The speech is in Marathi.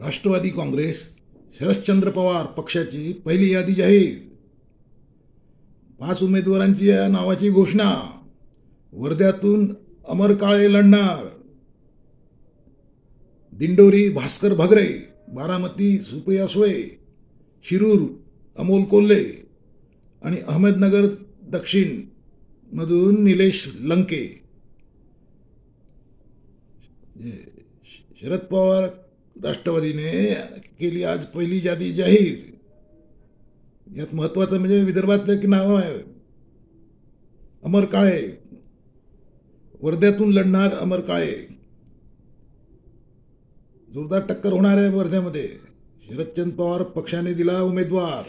राष्ट्रवादी काँग्रेस शरदचंद्र पवार पक्षाची पहिली यादी जाहीर. पाच उमेदवारांची या नावाची घोषणा. वर्ध्यातून अमर काळे लढणार. दिंडोरी भास्कर भगरे बारामती सुप्रिया सोय शिरूर अमोल कोल्हे आणि अहमदनगर दक्षिण मधून निलेश लंके. शरद पवार राष्ट्रवादीने केली आज पहिली यादी जाहीर. यात महत्त्वाचं म्हणजे विदर्भातलं की नाव आहे. अमर काळे. वर्ध्यातून लढणार अमर काळे. जोरदार टक्कर होणार आहे वर्ध्यामध्ये. शरदचंद पवार पक्षाने दिला उमेदवार.